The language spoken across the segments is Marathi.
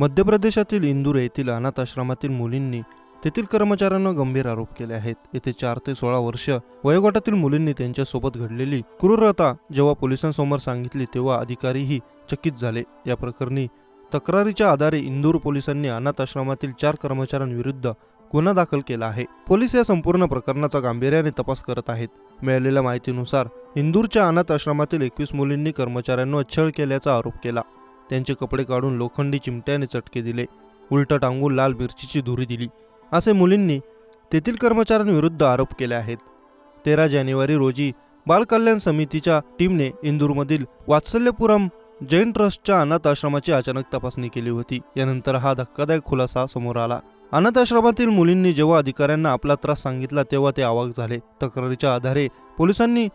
मध्य प्रदेशातील इंदूर येथील अनाथ आश्रमातील मुलींनी तेथील कर्मचाऱ्यांना गंभीर आरोप केले आहेत. येथे चार ते सोळा वर्ष वयोगटातील मुलींनी त्यांच्यासोबत घडलेली क्रूरता जेव्हा पोलिसांसमोर सांगितली तेव्हा अधिकारीही चकित झाले. या प्रकरणी तक्रारीच्या आधारे इंदूर पोलिसांनी अनाथ आश्रमातील चार कर्मचाऱ्यांविरुद्ध गुन्हा दाखल केला आहे. पोलीस या संपूर्ण प्रकरणाचा गांभीर्याने तपास करत आहेत. मिळालेल्या माहितीनुसार इंदूरच्या अनाथ आश्रमातील एकवीस मुलींनी कर्मचाऱ्यांवर छळ केल्याचा आरोप केला. त्यांचे कपडे काढून लोखंडी चिमट्याने चटके दिले. उलट टांगून लाल मिरचीची धुरी दिली. असे मुलींनी तेथील कर्मचाऱ्यांविरुद्ध आरोप केले आहेत. तेरा जानेवारी रोजी बालकल्याण समितीच्या टीमने इंदूरमधील वात्सल्यपुरम जैन ट्रस्टच्या अनाथ आश्रमाची अचानक तपासणी केली होती. यानंतर हा धक्कादायक खुलासा समोर आला. अनाथ आश्रमातील मुलींनी जेव्हा अधिकाऱ्यांना आपला त्रास सांगितला तेव्हा ते आवाक झाले. तक्रारीच्या आधारे पोलिसांनी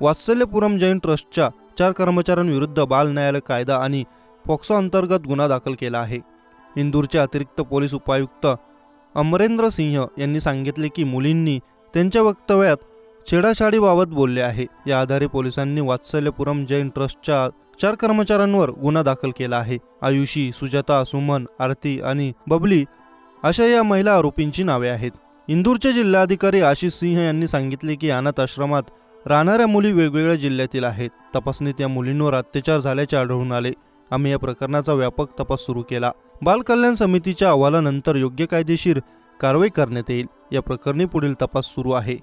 वात्सल्यपुरम जैन ट्रस्टच्या चार कर्मचाऱ्यांविरुद्ध बाल न्यायालय कायदा आणि पॉक्सो अंतर्गत गुन्हा दाखल केला आहे. इंदूरचे अतिरिक्त पोलीस उपायुक्त अमरेंद्र सिंह यांनी सांगितले की मुलींनी त्यांच्या वक्तव्यात छेडाछाडीबाबत बोलले आहे. या आधारे पोलिसांनी वात्सल्यपुरम जैन ट्रस्टच्या चार कर्मचाऱ्यांवर गुन्हा दाखल केला आहे. आयुषी सुजाता सुमन आरती आणि बबली अशा या महिला आरोपींची नावे आहेत. इंदूरचे जिल्हाधिकारी आशिष सिंह यांनी सांगितले की अनाथ आश्रमात राहणाऱ्या मुली वेगवेगळ्या जिल्ह्यातील आहेत. तपासणीत या मुलींवर अत्याचार झाल्याचे आढळून आले. आम्ही या प्रकरणाचा व्यापक तपास सुरू केला. बालकल्याण समितीच्या अहवालानंतर योग्य कायदेशीर कारवाई करण्यात येईल. या प्रकरणी पुढील तपास सुरू आहे.